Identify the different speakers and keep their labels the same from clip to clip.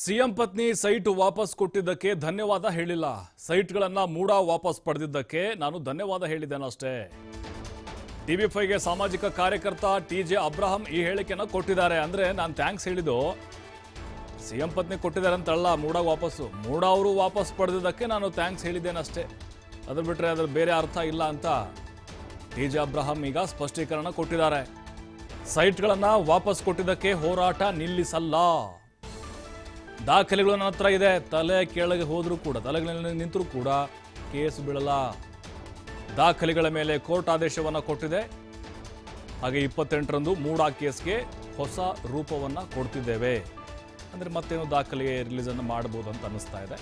Speaker 1: CM ಪತ್ನಿ site ವಾಪಸ್ ಕೊಟ್ಟಿದ್ದಕ್ಕೆ ಧನ್ಯವಾದ ಹೇಳಿಲ್ಲ. ಸೈಟ್ಗಳನ್ನು ಮೂಡ ವಾಪಸ್ ಪಡೆದಿದ್ದಕ್ಕೆ ನಾನು ಧನ್ಯವಾದ ಹೇಳಿದ್ದೇನಷ್ಟೇ ಟಿವಿ ಫೈವ್ಗೆ ಸಾಮಾಜಿಕ ಕಾರ್ಯಕರ್ತ ಟಿ ಜೆ ಅಬ್ರಹಂ ಈ ಹೇಳಿಕೆನ ಕೊಟ್ಟಿದ್ದಾರೆ. ಅಂದ್ರೆ ನಾನು ಥ್ಯಾಂಕ್ಸ್ ಹೇಳಿದ್ದು, ಸಿಎಂ ಪತ್ನಿ ಕೊಟ್ಟಿದ್ದಾರೆ ಅಂತಲ್ಲ, ಮೂಡ ವಾಪಸ್ಸು. ಮೂಡ ಅವರು ವಾಪಸ್ ಪಡೆದಿದ್ದಕ್ಕೆ ನಾನು ಥ್ಯಾಂಕ್ಸ್ ಹೇಳಿದ್ದೇನಷ್ಟೇ ಅದ್ರ ಬಿಟ್ರೆ ಅದ್ರ ಬೇರೆ ಅರ್ಥ ಇಲ್ಲ ಅಂತ ಟಿ ಜೆ ಅಬ್ರಾಹಂ ಈಗ ಸ್ಪಷ್ಟೀಕರಣ ಕೊಟ್ಟಿದ್ದಾರೆ. ಸೈಟ್ಗಳನ್ನು ವಾಪಸ್ ಕೊಟ್ಟಿದ್ದಕ್ಕೆ ಹೋರಾಟ ನಿಲ್ಲಿಸಲ್ಲ. ದಾಖಲೆಗಳು ನನ್ನ ಹತ್ರ ಇದೆ. ತಲೆ ಕೆಳಗೆ ಹೋದರೂ ಕೂಡ, ತಲೆಗಳಲ್ಲಿ ನಿಂತರೂ ಕೂಡ ಕೇಸ್ ಬೀಳಲ್ಲ. ದಾಖಲೆಗಳ ಮೇಲೆ ಕೋರ್ಟ್ ಆದೇಶವನ್ನು ಕೊಟ್ಟಿದೆ. ಹಾಗೆ ಇಪ್ಪತ್ತೆಂಟರಂದು ಮೂಡಾ ಕೇಸ್ಗೆ ಹೊಸ ರೂಪವನ್ನು ಕೊಡ್ತಿದ್ದೇವೆ. ಅಂದರೆ ಮತ್ತೇನು ದಾಖಲೆ ರಿಲೀಸನ್ನು ಮಾಡಬಹುದು ಅಂತ ಅನ್ನಿಸ್ತಾ ಇದೆ.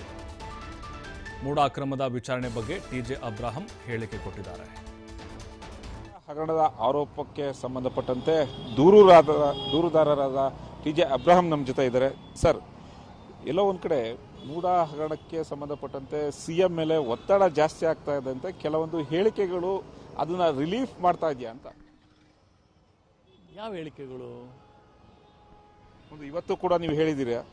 Speaker 1: ಮೂಡ ಅಕ್ರಮದ ವಿಚಾರಣೆ ಬಗ್ಗೆ ಟಿ ಜೆ ಅಬ್ರಾಹಂ ಹೇಳಿಕೆ ಕೊಟ್ಟಿದ್ದಾರೆ.
Speaker 2: ಹಗರಣದ ಆರೋಪಕ್ಕೆ ಸಂಬಂಧಪಟ್ಟಂತೆ ದೂರುರಾದ, ದೂರುದಾರರಾದ ಟಿ ಜೆ ಅಬ್ರಾಹಂ ನಮ್ಮ ಜೊತೆ ಇದ್ದಾರೆ. ಸರ್ ಎಲ್ಲೋ ಒಂದು ಕಡೆ ಮೂಡ ಹಗರಣಕ್ಕೆ ಸಂಬಂಧಪಟ್ಟಂತೆ ಸಿ ಎಂ ಮೇಲೆ ಒತ್ತಡ ಜಾಸ್ತಿ ಆಗ್ತಾ ಇದೆ ಅಂತ ಕೆಲವೊಂದು ಹೇಳಿಕೆಗಳು ಅದನ್ನ ರಿಲೀಫ್ ಮಾಡ್ತಾ ಇದೆಯಾ ಅಂತ?
Speaker 3: ಯಾವ ಹೇಳಿಕೆಗಳು?
Speaker 2: ಒಂದು ಇವತ್ತು ಕೂಡ ನೀವು ಹೇಳಿದ್ದೀರಾ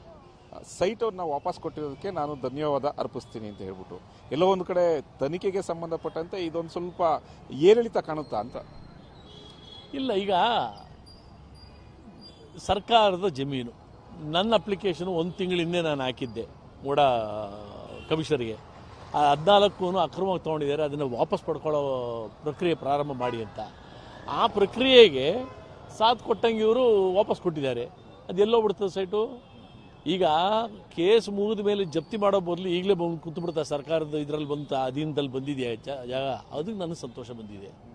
Speaker 2: ಅವ್ರನ್ನ ವಾಪಸ್ ಕೊಟ್ಟಿರೋದಕ್ಕೆ ನಾನು ಧನ್ಯವಾದ ಅರ್ಪಿಸ್ತೀನಿ ಅಂತ ಹೇಳ್ಬಿಟ್ಟು. ಎಲ್ಲೋ ಒಂದು ಕಡೆ ತನಿಖೆಗೆ ಸಂಬಂಧಪಟ್ಟಂತೆ ಇದೊಂದು ಸ್ವಲ್ಪ ಏರಿಳಿತ ಕಾಣುತ್ತಾ ಅಂತ?
Speaker 3: ಇಲ್ಲ ಈಗ ಸರ್ಕಾರದ ಜಮೀನು. ನನ್ನ ಅಪ್ಲಿಕೇಶನ್ ಒಂದು ತಿಂಗಳ ಹಿಂದೆ ನಾನು ಹಾಕಿದ್ದೆ, ಮೂಡ ಕಮಿಷನರ್ಗೆ ಆ ಹದಿನಾಲ್ಕು ಅಕ್ರಮವಾಗಿ ತೊಗೊಂಡಿದ್ದಾರೆ, ಅದನ್ನು ವಾಪಸ್ ಪಡ್ಕೊಳ್ಳೋ ಪ್ರಕ್ರಿಯೆ ಪ್ರಾರಂಭ ಮಾಡಿ ಅಂತ. ಆ ಪ್ರಕ್ರಿಯೆಗೆ ಸಾಥ್ ಕೊಟ್ಟಂಗೆ ಇವರು ವಾಪಸ್ ಕೊಟ್ಟಿದ್ದಾರೆ. ಅದೆಲ್ಲೋ ಬಿಡ್ತದೆ ಸೈಟು? ಈಗ ಕೇಸ್ ಮುಗಿದ ಮೇಲೆ ಜಪ್ತಿ ಮಾಡೋ ಬದಲು ಈಗಲೇ ಬಂದು ಕೂತ್ಬಿಡ್ತಾ ಸರ್ಕಾರದ ಇದರಲ್ಲಿ ಬಂತ, ಅಧೀನದಲ್ಲಿ ಬಂದಿದೆಯಾ ಜಾಗ? ಅದಕ್ಕೆ ನನಗೆ ಸಂತೋಷ ಬಂದಿದೆ.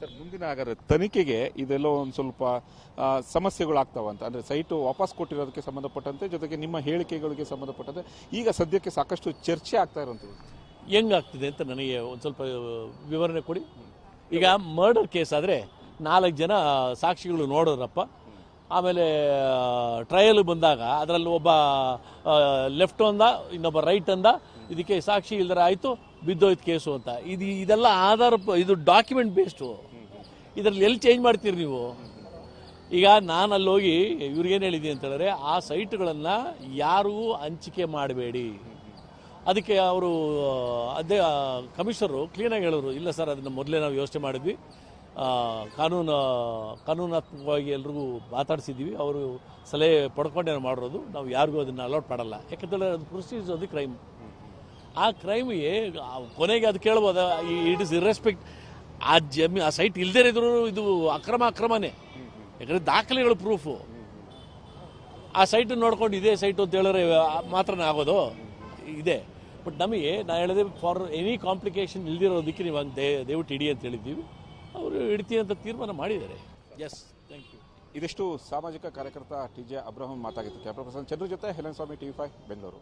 Speaker 2: ಸರ್, ಮುಂದಿನ ಹಾಗಾದ್ರೆ ತನಿಖೆಗೆ ಇದೆಲ್ಲ ಒಂದು ಸ್ವಲ್ಪ ಸಮಸ್ಯೆಗಳು ಸಮಸ್ಯೆಗಳಾಗ್ತಾವಂತ ಅಂದ್ರೆ ಸೈಟು ವಾಪಸ್ ಕೊಟ್ಟಿರೋದಕ್ಕೆ ಸಂಬಂಧಪಟ್ಟಂತೆ, ಜೊತೆಗೆ ನಿಮ್ಮ ಹೇಳಿಕೆಗಳಿಗೆ ಸಂಬಂಧಪಟ್ಟಂತೆ, ಈಗ ಸದ್ಯಕ್ಕೆ ಸಾಕಷ್ಟು ಚರ್ಚೆ ಆಗ್ತಾ ಇರುವಂಥದ್ದು.
Speaker 3: ಹೆಂಗಾಗ್ತಿದೆ ಅಂತ ನನಗೆ ಒಂದು ಸ್ವಲ್ಪ ವಿವರಣೆ ಕೊಡಿ. ಈಗ ಮರ್ಡರ್ ಕೇಸ್ ಆದರೆ ನಾಲ್ಕು ಜನ ಸಾಕ್ಷಿಗಳು ನೋಡೋದ್ರಪ್ಪ ಆಮೇಲೆ ಟ್ರಯಲ್ ಬಂದಾಗ ಅದರಲ್ಲಿ ಒಬ್ಬ ಲೆಫ್ಟ್ ಅಂದ ಇನ್ನೊಬ್ಬ ರೈಟ್ ಅಂದ ಇದಕ್ಕೆ ಸಾಕ್ಷಿ ಇಲ್ದರ ಆಯಿತು, ಬಿದ್ದೋಯ್ತು ಕೇಸು ಅಂತ. ಇದು, ಇದೆಲ್ಲ ಆಧಾರ, ಇದು ಡಾಕ್ಯುಮೆಂಟ್ ಬೇಸ್ಡು ಇದರಲ್ಲಿ ಎಲ್ಲಿ ಚೇಂಜ್ ಮಾಡ್ತೀರಿ ನೀವು? ಈಗ ನಾನು ಅಲ್ಲಿ ಹೋಗಿ ಇವ್ರಿಗೇನು ಹೇಳಿದ್ದೀನಿ ಅಂತ ಹೇಳಿದ್ರೆ, ಆ ಸೈಟ್ಗಳನ್ನು ಯಾರೂ ಹಂಚಿಕೆ ಮಾಡಬೇಡಿ. ಅದಕ್ಕೆ ಅವರು, ಅದೇ ಕಮಿಷನರು ಕ್ಲೀನಾಗಿ ಹೇಳಿದ್ರು ಇಲ್ಲ ಸರ್, ಅದನ್ನು ಮೊದಲೇ ನಾವು ಯೋಚನೆ ಮಾಡಿದ್ವಿ. ಕಾನೂನು, ಕಾನೂನಾತ್ಮಕವಾಗಿ ಎಲ್ರಿಗೂ ಮಾತಾಡಿಸಿದ್ದೀವಿ. ಅವರು ಸಲಹೆ ಪಡ್ಕೊಂಡೇ ಮಾಡಿರೋದು, ನಾವು ಯಾರಿಗೂ ಅದನ್ನು ಅಲೌಟ್ ಮಾಡಲ್ಲ. ಯಾಕಂತೇಳಿದ್ರೆ ಅದು ಪ್ರೊಸೀಜರ್ ಅದು ಕ್ರೈಮ್ ಆ ಕ್ರೈಮಿಗೆ ಕೊನೆಗೆ ಅದು ಕೇಳ್ಬೋದ? ಇಟ್ ಇಸ್ ಇರ್ರೆಸ್ಪೆಕ್ಟ್ ಆ ಜಮೀನು ಆ ಸೈಟ್ ಇಲ್ಲದೇ ಇದ್ರು ಇದು ಅಕ್ರಮ ಅಕ್ರಮನೇ. ಯಾಕಂದ್ರೆ ದಾಖಲೆಗಳು ಪ್ರೂಫು ಆ ಸೈಟ್ ನೋಡ್ಕೊಂಡು ಇದೇ ಸೈಟು ಅಂತ ಹೇಳಿದ್ರೆ ಮಾತ್ರನೇ ಆಗೋದು. ಇದೆ. ಬಟ್ ನಮಗೆ ನಾ ಹೇಳಿದೆ ಫಾರ್ ಎನಿ ಕಾಂಪ್ಲಿಕೇಶನ್ ಇಲ್ದಿರೋದಕ್ಕೆ ನೀವು ಹಂಗೆ ದಯ ದಯವಿಟ್ಟು ಇಡಿ ಅಂತ ಹೇಳಿದ್ದೀವಿ. ಅವರು ಇಡ್ತೀವಿ ಅಂತ ತೀರ್ಮಾನ ಮಾಡಿದ್ದಾರೆ. ಎಸ್ ಥ್ಯಾಂಕ್ ಯು
Speaker 2: ಇದಿಷ್ಟು ಸಾಮಾಜಿಕ ಕಾರ್ಯಕರ್ತ ಟಿ ಜೆ ಅಬ್ರಹಂ ಮಾತಾಗಿತ್ತು ಕ್ಯಾಪ್ಟನ್ ಪ್ರಸನ್ನ ಚಂದ್ರ ಜೊತೆ Helen Swamy TV five Bengaluru.